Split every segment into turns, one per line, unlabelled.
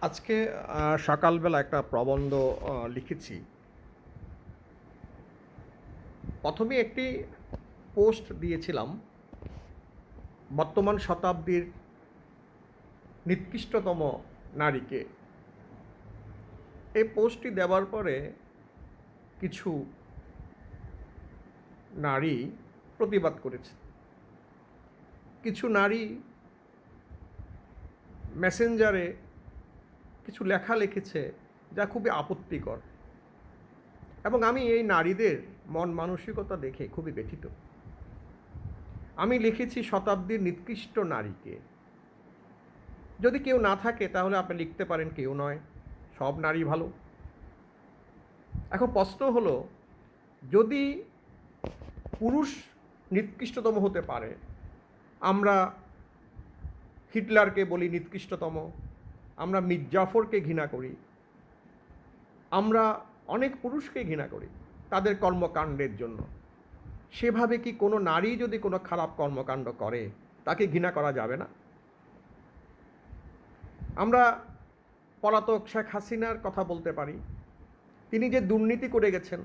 আজকে সকালবেলা একটা প্রবন্ধ লিখেছি। প্রথমে একটি পোস্ট দিয়েছিলাম। বর্তমান শতাব্দীর নিকৃষ্টতম নারীকে। এই পোস্টটি দেওয়ার পরে কিছু নারী প্রতিবাদ করেছে। কিছু নারী মেসেঞ্জারে কিছু লেখা লিখেছে যা খুবই আপত্তিকর। এবং আমি এই নারীদের মন মানসিকতা দেখে খুবই ব্যথিত। আমি লিখেছি শতাব্দীর নিকৃষ্ট নারীকে। যদি কেউ না থাকে তাহলে আপনি লিখতে পারেন কেউ নয়, সব নারী ভালো। এখন প্রশ্ন হলো, যদি পুরুষ নিকৃষ্টতম হতে পারে, আমরা হিটলারকে বলি নিকৃষ্টতম। আমরা মির্জাফরকে ঘৃণা করি। আমরা অনেক পুরুষকে ঘৃণা করি তাদের কর্মকাণ্ডের জন্য। সেভাবে কি কোনো নারী যদি কোনো খারাপ কর্মকাণ্ড করে, তাকে ঘৃণা করা যাবে না? আমরা পলাতক শেখ হাসিনার কথা বলতে পারি। তিনি যে দুর্নীতি করে গেছেন,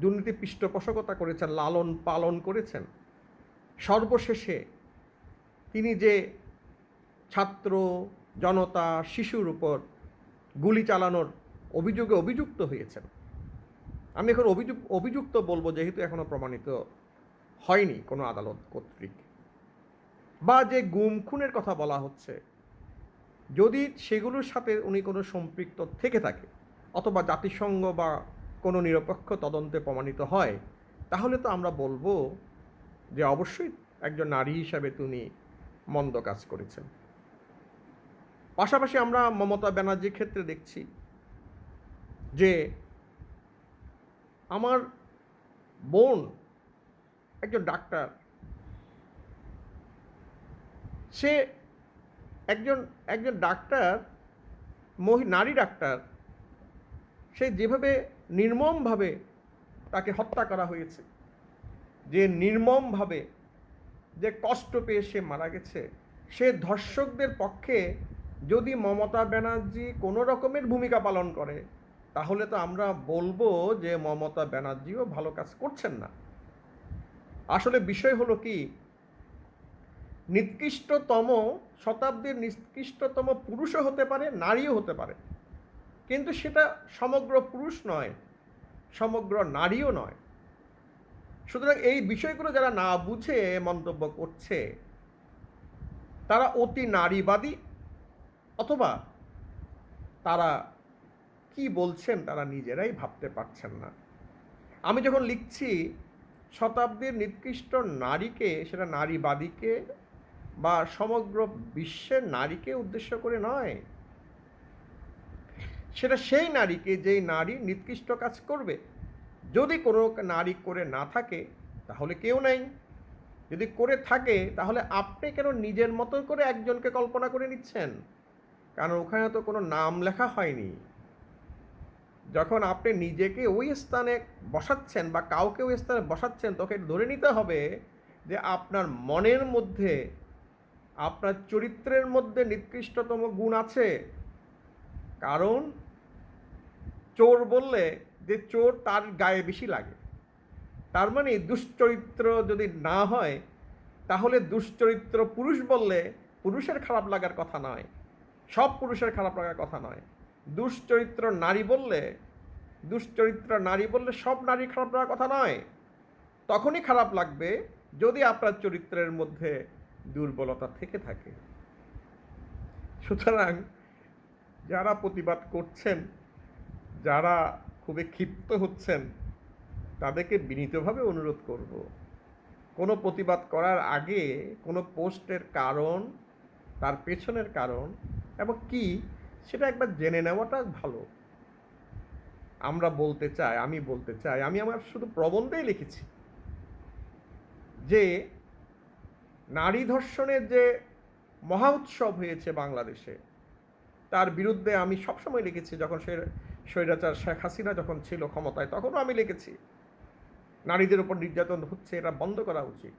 দুর্নীতি পৃষ্ঠপোষকতা করেছেন, লালন পালন করেছেন, সর্বশেষে তিনি যে ছাত্র জনতা, শিশুর উপর গুলি চালানোর অভিযোগে অভিযুক্ত হয়েছেন। আমি এখন অভিযুক্ত অভিযুক্ত বলব যেহেতু এখনও প্রমাণিত হয়নি কোনো আদালত কর্তৃক। বা যে গুম খুনের কথা বলা হচ্ছে, যদি সেগুলোর সাথে উনি কোনো সম্পৃক্ত থেকে থাকে অথবা জাতিসংঘ বা কোনো নিরপেক্ষ তদন্তে প্রমাণিত হয়, তাহলে তো আমরা বলব যে অবশ্যই একজন নারী হিসাবে তিনি মন্দ কাজ করেছেন। পাশাপাশি আমরা মমতা ব্যানার্জির ক্ষেত্রে দেখছি যে আমার বোন একজন ডাক্তার। সে একজন একজন ডাক্তার, মহি, নারী ডাক্তার। সে যেভাবে নির্মমভাবে তাকে হত্যা করা হয়েছে, যে নির্মমভাবে যে কষ্ট পেয়ে সে মারা গেছে, সে ধর্ষকদের পক্ষে যদি মমতা ব্যানার্জি কোনো রকমের ভূমিকা পালন করে, তাহলে তো আমরা বলব যে মমতা ব্যানার্জিও ভালো কাজ করছেন না। আসলে বিষয় হলো কি, নিকৃষ্টতম, শতাব্দীর নিকৃষ্টতম পুরুষও হতে পারে, নারীও হতে পারে। কিন্তু সেটা সমগ্র পুরুষ নয়, সমগ্র নারীও নয়। সুতরাং এই বিষয়গুলো যারা না বুঝে মন্তব্য করছে, তারা অতি নারীবাদী অথবা তারা কি বলছেন তারা নিজেরাই ভাবতে পারছেন না। আমি যখন লিখছি, শতাব্দীর নিকৃষ্ট নারীকে, সেটা নারীবাদীকে বা সমগ্র বিশ্বের নারীকে উদ্দেশ্য করে নয়। সেটা সেই নারীকে, যেই নারী নিকৃষ্ট কাজ করবে। যদি কোনো নারী করে না থাকে, তাহলে কেউ নাই। যদি করে থাকে, তাহলে আপনি কেন নিজের মতো করে একজনকে কল্পনা করে নিচ্ছেন? কারণ ওখানে তো কোনো নাম লেখা হয়নি। যখন আপনি নিজেকে ওই স্থানে বসাচ্ছেন বা কাউকে ওই স্থানে বসাচ্ছেন, তোকে ধরে নিতে হবে যে আপনার মনের মধ্যে, আপনার চরিত্রের মধ্যে নিকৃষ্টতম গুণ আছে। কারণ চোর বললে যে চোর তার গায়ে বেশি লাগে। তার মানে দুশ্চরিত্র যদি না হয়, তাহলে দুশ্চরিত্র পুরুষ বললে পুরুষের খারাপ লাগার কথা নয়। সব পুরুষের খারাপ লাগার কথা নয়। দুশ্চরিত্র নারী বললে, দুশ্চরিত্র নারী বললে সব নারী খারাপ লাগার কথা নয়। তখনই খারাপ লাগবে যদি আপনার চরিত্রের মধ্যে দুর্বলতা থেকে থাকে। সুতরাং যারা প্রতিবাদ করছেন, যারা খুবই ক্ষিপ্ত হচ্ছেন, তাদেরকে বিনীতভাবে অনুরোধ করব, কোনো প্রতিবাদ করার আগে কোনো পোস্টের কারণ, তার পেছনের কারণ এবং কি সেটা একবার জেনে নেওয়াটা ভালো। আমরা বলতে চাই, আমি বলতে চাই, আমি আমার শুধু প্রবন্ধেই লিখেছি। যে নারী ধর্ষণের যে মহা উৎসব হয়েছে বাংলাদেশে, তার বিরুদ্ধে আমি সবসময় লিখেছি, যখন সে স্বৈরাচার শেখ হাসিনা যখন ছিল ক্ষমতায়, তখনও আমি লিখেছি। নারীদের উপর নির্যাতন হচ্ছে, এটা বন্ধ করা উচিত।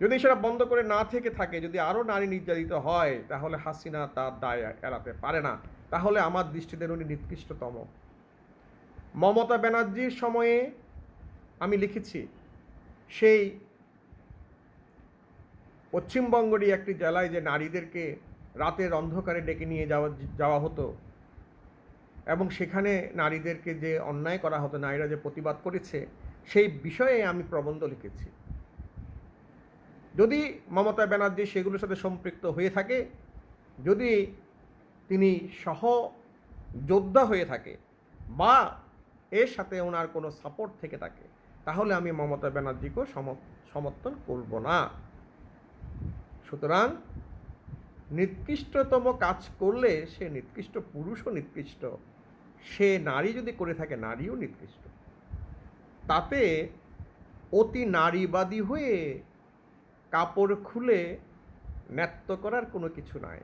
যদি সেটা বন্ধ করে না থেকে থাকে, যদি আরও নারী নির্যাতিত হয়, তাহলে হাসিনা তার দায় এড়াতে পারে না। তাহলে আমার দৃষ্টিতে উনি নিকৃষ্টতম। মমতা ব্যানার্জির সময়ে আমি লিখেছি, সেই পশ্চিমবঙ্গেরই একটি জেলায় যে নারীদেরকে রাতের অন্ধকারে ডেকে নিয়ে যাওয়া যাওয়া হতো এবং সেখানে নারীদেরকে যে অন্যায় করা হতো, নারীরা যে প্রতিবাদ করেছে, সেই বিষয়ে আমি প্রবন্ধ লিখেছি। যদি মমতা ব্যানার্জি সেগুলোর সাথে সম্পৃক্ত হয়ে থাকে, যদি তিনি সহ যোদ্ধা হয়ে থাকে বা এর সাথে ওনার কোনো সাপোর্ট থেকে থাকে, তাহলে আমি মমতা ব্যানার্জিকেও সম- সমর্থন করব না। সুতরাং নিকৃষ্টতম কাজ করলে সে নিকৃষ্ট পুরুষও নিকৃষ্ট, সে নারী যদি করে থাকে, নারীও নিকৃষ্ট। তাতে অতি নারীবাদী হয়ে কাপড় খুলে ন্যাত্য করার কোনো কিছু নাই